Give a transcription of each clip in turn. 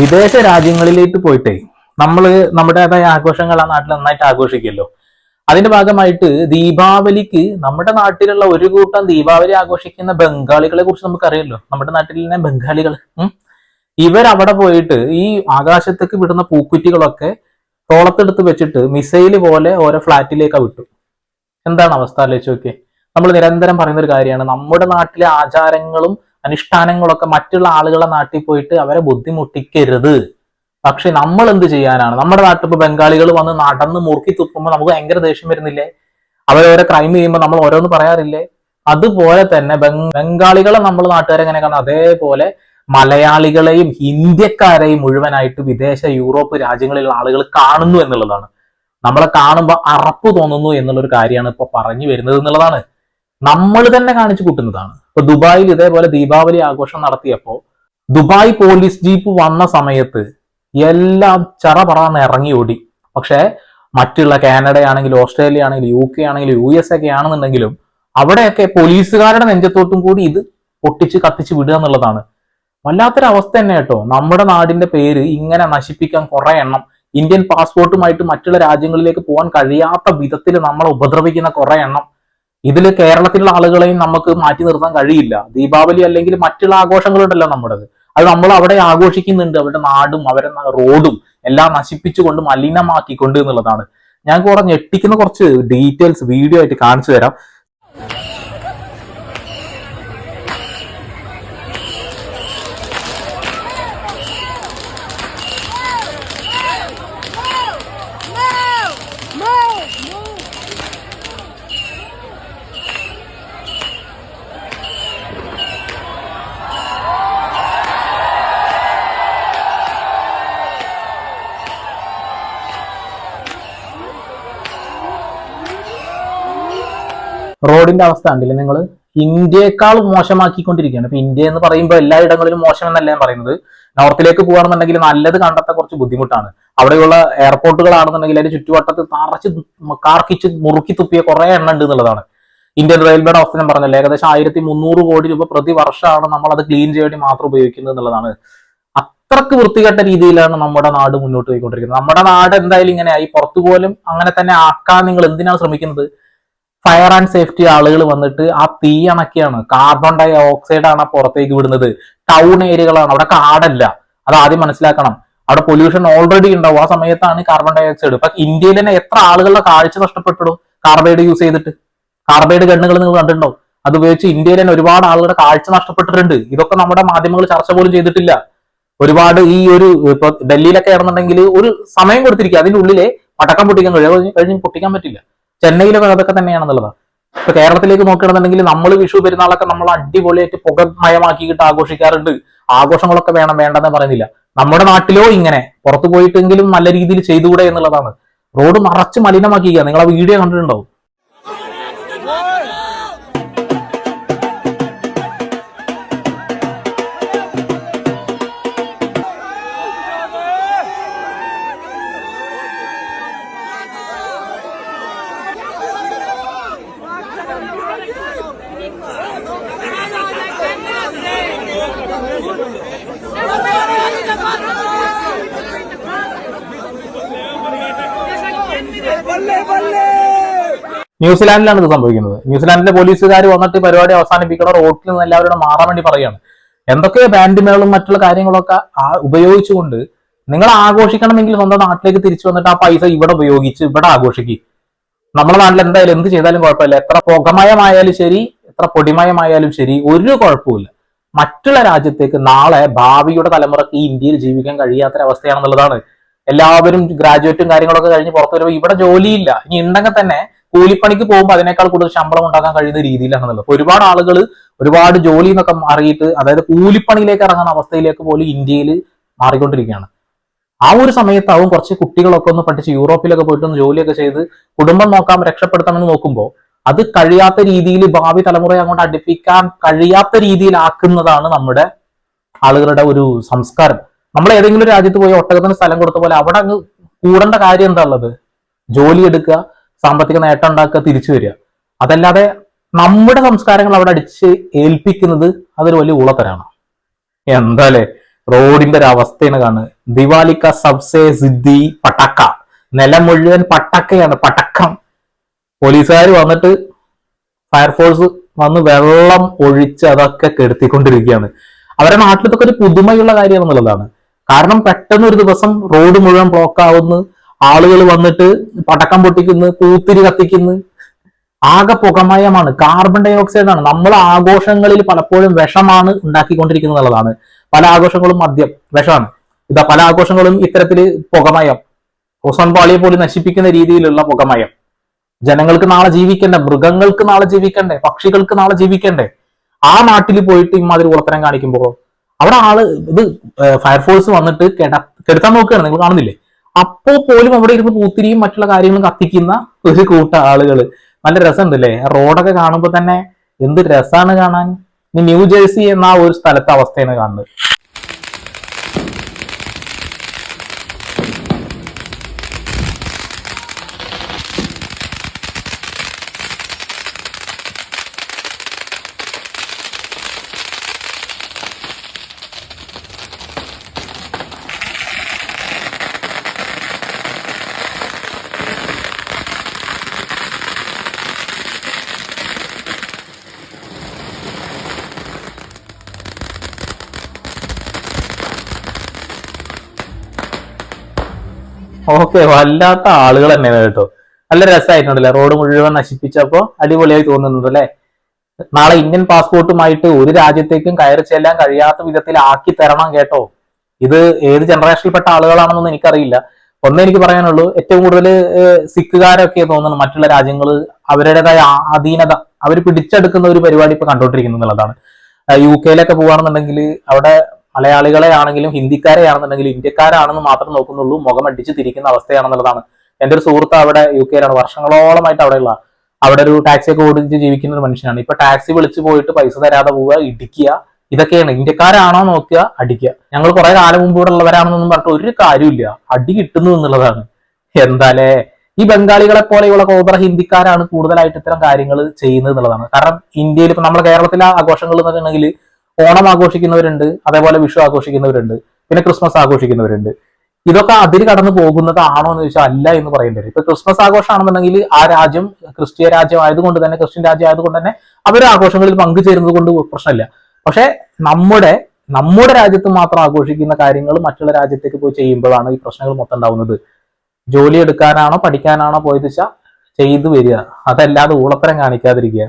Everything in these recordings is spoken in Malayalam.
വിദേശ രാജ്യങ്ങളിലേക്ക് പോയിട്ട് നമ്മൾ നമ്മുടേതായ ആഘോഷങ്ങൾ ആ നാട്ടിൽ നന്നായിട്ട് ആഘോഷിക്കുമല്ലോ. അതിന്റെ ഭാഗമായിട്ട് ദീപാവലിക്ക് നമ്മുടെ നാട്ടിലുള്ള ഒരു കൂട്ടം ദീപാവലി ആഘോഷിക്കുന്ന ബംഗാളികളെ കുറിച്ച് നമുക്കറിയല്ലോ നമ്മുടെ നാട്ടിലെ ബംഗാളികൾ. ഇവരവിടെ പോയിട്ട് ഈ ആകാശത്തേക്ക് വിടുന്ന പൂക്കുറ്റികളൊക്കെ തോളത്തെടുത്ത് വെച്ചിട്ട് മിസൈൽ പോലെ ഓരോ ഫ്ലാറ്റിലേക്ക് വിട്ടു. എന്താണ് അവസ്ഥ? ആലോചിച്ച് നോക്കിയേ. നമ്മൾ നിരന്തരം പറയുന്ന ഒരു കാര്യമാണ്. നമ്മുടെ നാട്ടിലെ ആചാരങ്ങളും അനുഷ്ഠാനങ്ങളൊക്കെ മറ്റുള്ള ആളുകളെ നാട്ടിൽ പോയിട്ട് അവരെ ബുദ്ധിമുട്ടിക്കരുത്. പക്ഷെ നമ്മൾ എന്ത് ചെയ്യാനാണ്? നമ്മുടെ നാട്ടിൽ ബംഗാളികൾ വന്ന് നടന്ന് മുറുക്കി തുപ്പുമ്പോൾ നമുക്ക് ഭയങ്കര ദേഷ്യം വരുന്നില്ലേ? അവരോരോ ക്രൈം ചെയ്യുമ്പോൾ നമ്മൾ ഓരോന്ന് പറയാറില്ലേ? അതുപോലെ തന്നെ ബംഗ്- ബംഗാളികളെ നമ്മൾ നാട്ടുകാരെ എങ്ങനെ കാണും? അതേപോലെ മലയാളികളെയും ഇന്ത്യക്കാരെയും മുഴുവനായിട്ട് വിദേശ യൂറോപ്പ് രാജ്യങ്ങളിലുള്ള ആളുകൾ കാണുന്നു എന്നുള്ളതാണ്. നമ്മളെ കാണുമ്പോൾ അറപ്പ് തോന്നുന്നു എന്നുള്ളൊരു കാര്യമാണ് ഇപ്പൊ പറഞ്ഞു വരുന്നത് എന്നുള്ളതാണ്. നമ്മൾ തന്നെ കാണിച്ചു കൂട്ടുന്നതാണ്. ഇപ്പൊ ദുബായിൽ ഇതേപോലെ ദീപാവലി ആഘോഷം നടത്തിയപ്പോ ദുബായ് പോലീസ് ജീപ്പ് വന്ന സമയത്ത് എല്ലാം ചറ പറന്ന് ഇറങ്ങി ഓടി. പക്ഷേ മറ്റുള്ള കാനഡ ആണെങ്കിലും ഓസ്ട്രേലിയ ആണെങ്കിലും യു കെ ആണെങ്കിലും യു എസ് ഒക്കെ ആണെന്നുണ്ടെങ്കിലും അവിടെയൊക്കെ പോലീസുകാരുടെ നെഞ്ചത്തോട്ടും കൂടി ഇത് പൊട്ടിച്ച് കത്തിച്ച് വിടുക എന്നുള്ളതാണ്. വല്ലാത്തൊരു അവസ്ഥ തന്നെ കേട്ടോ. നമ്മുടെ നാടിന്റെ പേര് ഇങ്ങനെ നശിപ്പിക്കാൻ കുറെ എണ്ണം. ഇന്ത്യൻ പാസ്പോർട്ടുമായിട്ട് മറ്റുള്ള രാജ്യങ്ങളിലേക്ക് പോകാൻ കഴിയാത്ത വിധത്തിൽ നമ്മളെ ഉപദ്രവിക്കുന്ന കുറെ എണ്ണം. ഇതിൽ കേരളത്തിലുള്ള ആളുകളെയും നമുക്ക് മാറ്റി നിർത്താൻ കഴിയില്ല. ദീപാവലി അല്ലെങ്കിൽ മറ്റുള്ള ആഘോഷങ്ങളുണ്ടല്ലോ നമ്മുടേത്. അത് നമ്മൾ അവിടെ ആഘോഷിക്കുന്നുണ്ട്. അവരുടെ നാടും അവരുടെ റോഡും എല്ലാം നശിപ്പിച്ചുകൊണ്ട് മലിനമാക്കിക്കൊണ്ട് എന്നുള്ളതാണ്. ഞാൻ കുറെ ഞെട്ടിക്കുന്ന കുറച്ച് ഡീറ്റെയിൽസ് വീഡിയോ ആയിട്ട് കാണിച്ചു തരാം. റോഡിന്റെ അവസ്ഥ ഉണ്ടല്ലേ നിങ്ങൾ ഇന്ത്യയെക്കാൾ മോശമാക്കിക്കൊണ്ടിരിക്കുകയാണ്. ഇപ്പൊ ഇന്ത്യ എന്ന് പറയുമ്പോൾ എല്ലായിടങ്ങളിലും മോശം എന്നല്ല ഞാൻ പറയുന്നത്. നോർത്തിലേക്ക് പോകുകയാണെന്നുണ്ടെങ്കിൽ നല്ലത് കണ്ടെത്താൻ കുറച്ച് ബുദ്ധിമുട്ടാണ്. അവിടെയുള്ള എയർപോർട്ടുകളാണെന്നുണ്ടെങ്കിൽ അതിന്റെ ചുറ്റുവട്ടത്ത് തറച്ച് കാർക്കിച്ച് മുറുക്കി തുപ്പിയ കുറെ എണ്ണം ഉണ്ട് എന്നുള്ളതാണ്. ഇന്ത്യൻ റെയിൽവേയുടെ ഞാൻ പറഞ്ഞല്ലോ. ഏകദേശം ആയിരത്തി മുന്നൂറ് കോടി രൂപ പ്രതിവർഷമാണ് നമ്മൾ അത് ക്ലീൻ ചെയ്യാൻ വേണ്ടി മാത്രം ഉപയോഗിക്കുന്നത് എന്നുള്ളതാണ്. അത്രയ്ക്ക് വൃത്തികെട്ട രീതിയിലാണ് നമ്മുടെ നാട് മുന്നോട്ട് പോയിക്കൊണ്ടിരിക്കുന്നത്. നമ്മുടെ നാട് എന്തായാലും ഇങ്ങനെ ആയി. പുറത്തു പോലും അങ്ങനെ തന്നെ ആക്കാൻ നിങ്ങൾ എന്തിനാണ് ശ്രമിക്കുന്നത്? ഫയർ ആൻഡ് സേഫ്റ്റി ആളുകൾ വന്നിട്ട് ആ തീ അണക്കിയാണ്. കാർബൺ ഡൈ ഓക്സൈഡ് ആണ് പുറത്തേക്ക് വിടുന്നത്. ടൗൺ ഏരിയകളാണ് അവിടെ കാടല്ല. അത് ആദ്യം മനസ്സിലാക്കണം. അവിടെ പൊല്യൂഷൻ ഓൾറെഡി ഉണ്ടാവും. ആ സമയത്താണ് കാർബൺ ഡൈ ഓക്സൈഡ് ഇപ്പൊ ഇന്ത്യയിൽ തന്നെ എത്ര ആളുകളുടെ കാഴ്ച നഷ്ടപ്പെട്ടിടും കാർബൈഡ് യൂസ് ചെയ്തിട്ട്? കാർബൈഡ് ഗണ്ണുകൾ നിങ്ങൾ കണ്ടിട്ടുണ്ടോ? അത് ഉപയോഗിച്ച് ഇന്ത്യയിൽ തന്നെ ഒരുപാട് ആളുകളുടെ കാഴ്ച നഷ്ടപ്പെട്ടിട്ടുണ്ട്. ഇതൊക്കെ നമ്മുടെ മാധ്യമങ്ങൾ ചർച്ച പോലും ചെയ്തിട്ടില്ല. ഒരുപാട് ഈ ഒരു ഇപ്പൊ ഡൽഹിയിലൊക്കെ ആണെന്നുണ്ടെങ്കിൽ ഒരു സമയം കൊടുത്തിരിക്കുക. അതിന്റെ ഉള്ളിലെ പടക്കം പൊട്ടിക്കാൻ കഴിയും കഴിഞ്ഞ് പൊട്ടിക്കാൻ പറ്റില്ല. ചെന്നൈയിലൊക്കെ അതൊക്കെ തന്നെയാണെന്നുള്ളതാണ് ഇപ്പൊ കേരളത്തിലേക്ക് നോക്കുകയാണെന്നുണ്ടെങ്കിൽ നമ്മൾ വിഷു പെരുന്നാളൊക്കെ നമ്മൾ അടിപൊളിയായിട്ട് പുകമയമാക്കിയിട്ട് ആഘോഷിക്കാറുണ്ട്. ആഘോഷങ്ങളൊക്കെ വേണം വേണ്ടെന്ന് പറയുന്നില്ല. നമ്മുടെ നാട്ടിലോ ഇങ്ങനെ പുറത്തു പോയിട്ടെങ്കിലും നല്ല രീതിയിൽ ചെയ്തുകൂടെ എന്നുള്ളതാണ്. റോഡ് മറച്ച് മലിനമാക്കിക്കുക നിങ്ങൾ ആ വീഡിയോ കണ്ടിട്ടുണ്ടാവും. ന്യൂസിലാൻഡിലാണ് ഇത് സംഭവിക്കുന്നത്. ന്യൂസിലാൻഡിലെ പോലീസുകാർ വന്നിട്ട് പരിപാടി അവസാനിപ്പിക്കണം റോട്ടിൽ നിന്ന് എല്ലാവരോടും മാറാൻ വേണ്ടി പറയുകയാണ്. എന്തൊക്കെ ബാൻഡിമേളും മറ്റുള്ള കാര്യങ്ങളൊക്കെ ഉപയോഗിച്ചുകൊണ്ട് നിങ്ങൾ ആഘോഷിക്കണമെങ്കിൽ സ്വന്തം നാട്ടിലേക്ക് തിരിച്ചു വന്നിട്ട് ആ പൈസ ഇവിടെ ഉപയോഗിച്ച് ഇവിടെ ആഘോഷിക്കും. നമ്മുടെ നാട്ടിൽ എന്തായാലും എന്ത് ചെയ്താലും കുഴപ്പമില്ല. എത്ര പുകമയമായാലും ശരി എത്ര പൊടിമയമായാലും ശരി ഒരു കുഴപ്പമില്ല മറ്റുള്ള രാജ്യത്തേക്ക് നാളെ ഭാവിയുടെ തലമുറയ്ക്ക് ഈ ഇന്ത്യയിൽ ജീവിക്കാൻ കഴിയാത്തൊരവസ്ഥയാണെന്നുള്ളതാണ് എല്ലാവരും ഗ്രാജുവേറ്റും കാര്യങ്ങളൊക്കെ കഴിഞ്ഞ് പുറത്തു വരുമ്പോൾ ഇവിടെ ജോലിയില്ല. ഇനി ഉണ്ടെങ്കിൽ തന്നെ കൂലിപ്പണിക്ക് പോകുമ്പോൾ അതിനേക്കാൾ കൂടുതൽ ശമ്പളം ഉണ്ടാക്കാൻ കഴിയുന്ന രീതിയിലാണെന്നുള്ളത്. അപ്പൊ ഒരുപാട് ആളുകൾ ഒരുപാട് ജോലി എന്നൊക്കെ മാറിയിട്ട് അതായത് കൂലിപ്പണിയിലേക്ക് ഇറങ്ങുന്ന അവസ്ഥയിലേക്ക് പോലും ഇന്ത്യയിൽ മാറിക്കൊണ്ടിരിക്കുകയാണ്. ആ ഒരു സമയത്താവും കുറച്ച് കുട്ടികളൊക്കെ ഒന്ന് പഠിച്ച് യൂറോപ്പിലൊക്കെ പോയിട്ട് ഒന്ന് ജോലിയൊക്കെ ചെയ്ത് കുടുംബം നോക്കാം രക്ഷപ്പെടുത്താമെന്ന് നോക്കുമ്പോൾ അത് കഴിയാത്ത രീതിയിൽ ഭാവി തലമുറയെ അങ്ങോട്ട് അടുപ്പിക്കാൻ കഴിയാത്ത രീതിയിലാക്കുന്നതാണ് നമ്മുടെ ആളുകളുടെ ഒരു സംസ്കാരം. നമ്മൾ ഏതെങ്കിലും രാജ്യത്ത് പോയി ഒട്ടകത്തിന് സ്ഥലം കൊടുത്ത പോലെ അവിടെ അങ്ങ് കൂടേണ്ട കാര്യം എന്താ ഉള്ളത്? ജോലി എടുക്കുക സാമ്പത്തിക നേട്ടം ഉണ്ടാക്കുക തിരിച്ചു വരിക. അതല്ലാതെ നമ്മുടെ സംസ്കാരങ്ങൾ അവിടെ അടിച്ച് ഏൽപ്പിക്കുന്നത് അതൊരു വലിയ ഊളത്തരാണ്. എന്താലേ? റോഡിന്റെ ഒരു അവസ്ഥയാണ് കാണുന്നത്. ദിവാലിക്ക സബ്സേ സിദ്ധി പട്ടക്ക. നിലം മുഴുവൻ പട്ടക്കയാണ് പട്ടക്കം പോലീസുകാർ വന്നിട്ട് ഫയർഫോഴ്സ് വന്ന് വെള്ളം ഒഴിച്ച് അതൊക്കെ കെടുത്തിക്കൊണ്ടിരിക്കുകയാണ്. അവരുടെ നാട്ടിലൊക്കെ ഒരു പുതുമയുള്ള കാര്യം എന്നുള്ളതാണ് കാരണം പെട്ടെന്ന് ഒരു ദിവസം റോഡ് മുഴുവൻ ബ്ലോക്ക് ആവുന്നു. ആളുകൾ വന്നിട്ട് പടക്കം പൊട്ടിക്കുന്നു കൂത്തിരി കത്തിക്കുന്നു. ആകെ പുകമയമാണ്. കാർബൺ ഡൈ ഓക്സൈഡ് ആണ്. നമ്മൾ ആഘോഷങ്ങളിൽ പലപ്പോഴും വിഷമാണ് ഉണ്ടാക്കിക്കൊണ്ടിരിക്കുന്നത് എന്നുള്ളതാണ്. പല ആഘോഷങ്ങളും മദ്യം വിഷമാണ്. ഇതാ പല ആഘോഷങ്ങളും ഇത്തരത്തിൽ പുകമയം ഓസോൺ പാളിയെ പോലും നശിപ്പിക്കുന്ന രീതിയിലുള്ള പുകമയം. ജനങ്ങൾക്ക് നാളെ ജീവിക്കണ്ടേ? മൃഗങ്ങൾക്ക് നാളെ ജീവിക്കണ്ടേ? പക്ഷികൾക്ക് നാളെ ജീവിക്കണ്ടേ? ആ നാട്ടിൽ പോയിട്ട് ഇമാതിരി ഉളത്തരം കാണിക്കുമ്പോൾ അവിടെ ആൾ ഇത് ഫയർഫോഴ്സ് വന്നിട്ട് കെട കെടുത്താൻ നോക്കുകയാണ്. നിങ്ങൾ കാണുന്നില്ലേ? അപ്പോ പോലും അവിടെ ഇരുന്ന് പൂത്തിരിയും മറ്റുള്ള കാര്യങ്ങളും കത്തിക്കുന്ന ഒരു കൂട്ടം ആളുകൾ നല്ല രസമുണ്ടല്ലേ? റോഡൊക്കെ കാണുമ്പോൾ തന്നെ എന്ത് രസമാണ് കാണാൻ. ന്യൂ ജേഴ്സി എന്ന ആ ഒരു സ്ഥലത്തെ അവസ്ഥയാണ് കാണുന്നത്. ഓക്കെ വല്ലാത്ത ആളുകൾ തന്നെയാണ് കേട്ടോ. നല്ല രസമായിട്ടുണ്ടല്ലേ? റോഡ് മുഴുവൻ നശിപ്പിച്ചപ്പോ അടിപൊളിയായി തോന്നുന്നുണ്ട് അല്ലെ? നാളെ ഇന്ത്യൻ പാസ്പോർട്ടുമായിട്ട് ഒരു രാജ്യത്തേക്കും കയറി ചെല്ലാൻ കഴിയാത്ത വിധത്തിൽ ആക്കി തരണം കേട്ടോ. ഇത് ഏത് ജനറേഷനിൽപ്പെട്ട ആളുകളാണെന്നൊന്നും എനിക്കറിയില്ല. ഒന്നേ എനിക്ക് പറയാനുള്ളൂ ഏറ്റവും കൂടുതൽ സിഖുകാരൊക്കെ തോന്നുന്നു മറ്റുള്ള രാജ്യങ്ങൾ അവരുടേതായ അധീനത അവർ പിടിച്ചെടുക്കുന്ന ഒരു പരിപാടി ഇപ്പൊ കണ്ടോണ്ടിരിക്കുന്നു എന്നുള്ളതാണ്. യു കെയിലൊക്കെ പോവാണെന്നുണ്ടെങ്കിൽ അവിടെ മലയാളികളെ ആണെങ്കിലും ഹിന്ദിക്കാരെ ആണെന്നുണ്ടെങ്കിലും ഇന്ത്യക്കാരാണെന്ന് മാത്രം നോക്കുന്നുള്ളൂ. മുഖം അടിച്ച് തിരിക്കുന്ന അവസ്ഥയാണെന്നുള്ളതാണ്. എന്റെ ഒരു സുഹൃത്ത് അവിടെ യു കെയിലാണ് വർഷങ്ങളോളമായിട്ട് അവിടെയുള്ള അവിടെ ഒരു ടാക്സി ഒക്കെ ഓടിച്ച് ജീവിക്കുന്ന ഒരു മനുഷ്യനാണ്. ഇപ്പൊ ടാക്സി വിളിച്ചു പോയിട്ട് പൈസ തരാതെ പോവുക ഇടിക്കുക ഇതൊക്കെയാണ്. ഇന്ത്യക്കാരാണോ നോക്കുക അടിക്കുക. ഞങ്ങൾ കുറെ കാലം മുമ്പ് ഇവിടെ ഉള്ളവരാണെന്നൊന്നും പറഞ്ഞിട്ട് ഒരു കാര്യമില്ല അടി കിട്ടുന്നു എന്നുള്ളതാണ്. എന്താലേ? ഈ ബംഗാളികളെ പോലെയുള്ള കോബ്ര ഹിന്ദിക്കാരാണ് കൂടുതലായിട്ട് ഇത്തരം കാര്യങ്ങൾ ചെയ്യുന്നത് എന്നുള്ളതാണ്. കാരണം ഇന്ത്യയിൽ ഇപ്പൊ നമ്മുടെ കേരളത്തിലെ ആഘോഷങ്ങൾ എന്ന് പറഞ്ഞിട്ടുണ്ടെങ്കിൽ ഓണം ആഘോഷിക്കുന്നവരുണ്ട് അതേപോലെ വിഷു ആഘോഷിക്കുന്നവരുണ്ട് പിന്നെ ക്രിസ്മസ് ആഘോഷിക്കുന്നവരുണ്ട്. ഇതൊക്കെ അതിൽ കടന്നു പോകുന്നതാണോ എന്ന് ചോദിച്ചാൽ അല്ല എന്ന് പറയേണ്ടി വരും. ഇപ്പൊ ക്രിസ്മസ് ആഘോഷമാണെന്നുണ്ടെങ്കിൽ ആ രാജ്യം ക്രിസ്തീയ രാജ്യം ആയതുകൊണ്ട് തന്നെ ക്രിസ്ത്യൻ രാജ്യം ആയതുകൊണ്ട് തന്നെ അവർ ആഘോഷങ്ങളിൽ പങ്കുചേരുന്നത് കൊണ്ട് പ്രശ്നമില്ല. പക്ഷെ നമ്മുടെ നമ്മുടെ രാജ്യത്ത് മാത്രം ആഘോഷിക്കുന്ന കാര്യങ്ങൾ മറ്റുള്ള രാജ്യത്തേക്ക് പോയി ചെയ്യുമ്പോഴാണ് ഈ പ്രശ്നങ്ങൾ മൊത്തം ഉണ്ടാവുന്നത്. ജോലി എടുക്കാനാണോ പഠിക്കാനാണോ പോയത് വെച്ചാൽ ചെയ്തു വരിക. അതല്ലാതെ ഊളത്തരം കാണിക്കാതിരിക്കുക.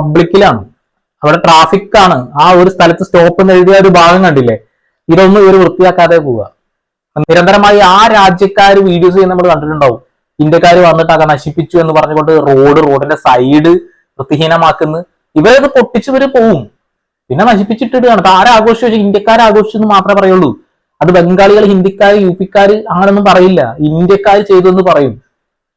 പബ്ലിക്കിലാണ്. അവിടെ ട്രാഫിക് ആണ് ആ ഒരു സ്ഥലത്ത് സ്റ്റോപ്പ് എന്ന് എഴുതിയ ഒരു ഭാഗം കണ്ടില്ലേ? ഇതൊന്നും ഇവർ വൃത്തിയാക്കാതെ പോവുക നിരന്തരമായി ആ രാജ്യക്കാർ വീഡിയോസ് ചെയ്യുന്ന നമ്മൾ കണ്ടിട്ടുണ്ടാവും. ഇന്ത്യക്കാർ വന്നിട്ട് അത് നശിപ്പിച്ചു എന്ന് പറഞ്ഞുകൊണ്ട് റോഡ് റോഡിന്റെ സൈഡ് വൃത്തിഹീനമാക്കുന്നു. ഇവരത് പൊട്ടിച്ചവര് പോവും. പിന്നെ നശിപ്പിച്ചിട്ടിടുകയാണ്. ആരും ആഘോഷിച്ചു വെച്ചാൽ ഇന്ത്യക്കാർ ആഘോഷിച്ചു എന്ന് മാത്രമേ പറയുള്ളൂ. അത് ബംഗാളികൾ ഹിന്ദിക്കാർ യു പിക്കാർ അങ്ങനൊന്നും പറയില്ല. ഇന്ത്യക്കാർ ചെയ്തു എന്ന് പറയും.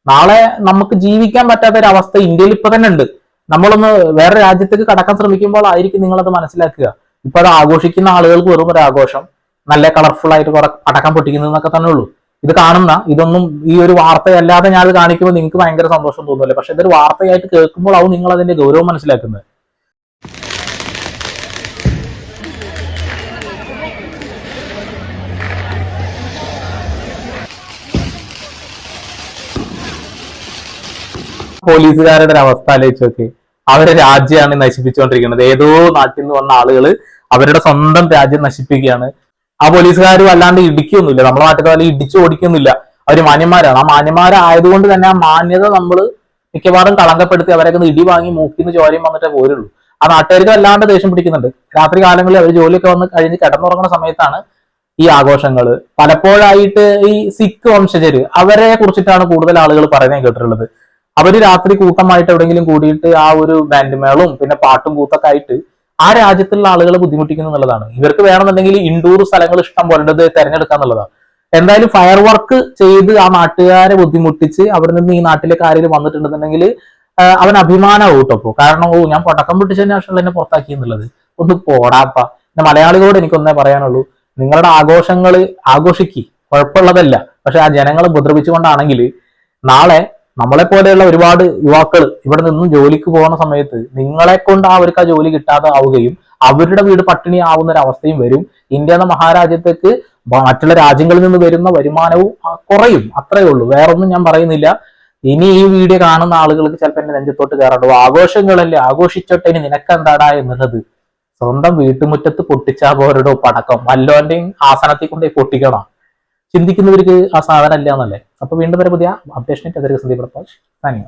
നാളെ നമുക്ക് ജീവിക്കാൻ പറ്റാത്ത ഒരു അവസ്ഥ ഇന്ത്യയിൽ ഇപ്പൊ തന്നെ ഉണ്ട്. നമ്മളൊന്ന് വേറെ രാജ്യത്തേക്ക് കടക്കാൻ ശ്രമിക്കുമ്പോൾ ആയിരിക്കും നിങ്ങളത് മനസ്സിലാക്കുക. ഇപ്പൊ അത് ആഘോഷിക്കുന്ന ആളുകൾക്ക് വെറും ഒരു ആഘോഷം. നല്ല കളർഫുൾ ആയിട്ട് കുറെ പടക്കം പൊട്ടിക്കുന്നതെന്നൊക്കെ തന്നെ ഉള്ളൂ. ഇത് കാണുന്ന ഇതൊന്നും ഈ ഒരു വാർത്തയല്ലാതെ ഞാൻ അത് കാണിക്കുമ്പോൾ നിങ്ങൾക്ക് ഭയങ്കര സന്തോഷം തോന്നുമല്ലേ പക്ഷെ ഇതൊരു വാർത്തയായിട്ട് കേൾക്കുമ്പോൾ ആവും നിങ്ങൾ അതിന്റെ ഗൗരവം മനസ്സിലാക്കുന്നത്. പോലീസുകാരുടെ ഒരു അവസ്ഥ ആലോചിച്ച് നോക്കി. അവരുടെ രാജ്യമാണ് നശിപ്പിച്ചുകൊണ്ടിരിക്കുന്നത്. ഏതോ നാട്ടിൽ നിന്ന് വന്ന ആളുകൾ അവരുടെ സ്വന്തം രാജ്യം നശിപ്പിക്കുകയാണ്. ആ പോലീസുകാർ വല്ലാണ്ട് ഇടിക്കൊന്നുമില്ല. നമ്മളെ നാട്ടിൽ പോലെ ഇടിച്ചു ഓടിക്കൊന്നുമില്ല. അവർ മാന്യന്മാരാണ്. ആ മാന്യന്മാരായതുകൊണ്ട് തന്നെ ആ മാന്യത നമ്മൾ മിക്കവാറും കളങ്കപ്പെടുത്തി അവരൊക്കെ ഇടി വാങ്ങി മൂക്കിന്ന് ചോരയും വന്നിട്ടേ പോരുള്ളൂ. ആ നാട്ടുകാർക്ക് വല്ലാണ്ട് ദേഷ്യം പിടിക്കുന്നുണ്ട്. രാത്രി കാലങ്ങളിൽ അവർ ജോലിയൊക്കെ വന്ന് കഴിഞ്ഞ് കിടന്നുറങ്ങുന്ന സമയത്താണ് ഈ ആഘോഷങ്ങൾ പലപ്പോഴായിട്ട് ഈ സിഖ് വംശജര് അവരെ കുറിച്ചിട്ടാണ് കൂടുതൽ ആളുകൾ പറയുന്നത് കേട്ടിട്ടുള്ളത്. അവർ രാത്രി കൂട്ടമായിട്ട് എവിടെയെങ്കിലും കൂടിയിട്ട് ആ ഒരു ബാൻഡ് മേളവും പിന്നെ പാട്ടും കൂത്തൊക്കെ ആയിട്ട് ആ രാജ്യത്തുള്ള ആളുകളെ ബുദ്ധിമുട്ടിക്കുന്നു എന്നുള്ളതാണ്. ഇവർക്ക് വേണമെന്നുണ്ടെങ്കിൽ ഇൻഡോർ സ്ഥലങ്ങൾ ഇഷ്ടം പോലെ തെരഞ്ഞെടുക്കുക എന്നുള്ളതാണ്. എന്തായാലും ഫയർ വർക്ക് ചെയ്ത് ആ നാട്ടുകാരെ ബുദ്ധിമുട്ടിച്ച് അവിടെ നിന്ന് ഈ നാട്ടിലെ ആരെങ്കിലും വന്നിട്ടുണ്ടെന്നുണ്ടെങ്കിൽ അവൻ അഭിമാനമാവും കേട്ടോ. കാരണം ഓ ഞാൻ പടക്കം പൊട്ടിച്ചതിന് ശേഷമല്ല എന്നെ പുറത്താക്കി എന്നുള്ളത്. ഒന്ന് പോടാപ്പ പിന്നെ മലയാളികളോട് എനിക്കൊന്നേ പറയാനുള്ളൂ നിങ്ങളുടെ ആഘോഷങ്ങൾ ആഘോഷിക്കി. കുഴപ്പമുള്ളതല്ല. പക്ഷെ ആ ജനങ്ങളെ ഉപദ്രവിച്ചുകൊണ്ടാണെങ്കിൽ നാളെ നമ്മളെ പോലെയുള്ള ഒരുപാട് യുവാക്കൾ ഇവിടെ നിന്നും ജോലിക്ക് പോകുന്ന സമയത്ത് നിങ്ങളെ കൊണ്ട് അവർക്ക് ആ ജോലി കിട്ടാതെ ആവുകയും അവരുടെ വീട് പട്ടിണി ആവുന്ന ഒരു അവസ്ഥയും വരും. ഇന്ത്യ എന്ന മഹാരാജ്യത്തേക്ക് മറ്റുള്ള രാജ്യങ്ങളിൽ നിന്ന് വരുന്ന വരുമാനവും കുറയും. അത്രയേ ഉള്ളൂ. വേറൊന്നും ഞാൻ പറയുന്നില്ല. ഇനി ഈ വീഡിയോ കാണുന്ന ആളുകൾക്ക് ചിലപ്പോൾ എന്റെ നെഞ്ചത്തോട്ട് കയറണ്ടോ ആഘോഷങ്ങളല്ലേ? ആഘോഷിച്ചോട്ടെ ഇനി നിനക്കെന്താടാ എന്നുള്ളത്. സ്വന്തം വീട്ടുമുറ്റത്ത് പൊട്ടിച്ചാ പോരടോ പടക്കം. വല്ലോന്റെയും ആസനത്തിൽ കൊണ്ടേ പൊട്ടിക്കണം. ചിന്തിക്കുന്നവർക്ക് ആ സാധനം അല്ല എന്നല്ലേ? അപ്പൊ വീണ്ടും വരെ പുതിയ അപ്ഡേഷനായിട്ട് സന്ദീപ് പ്രകാശ് താങ്ക്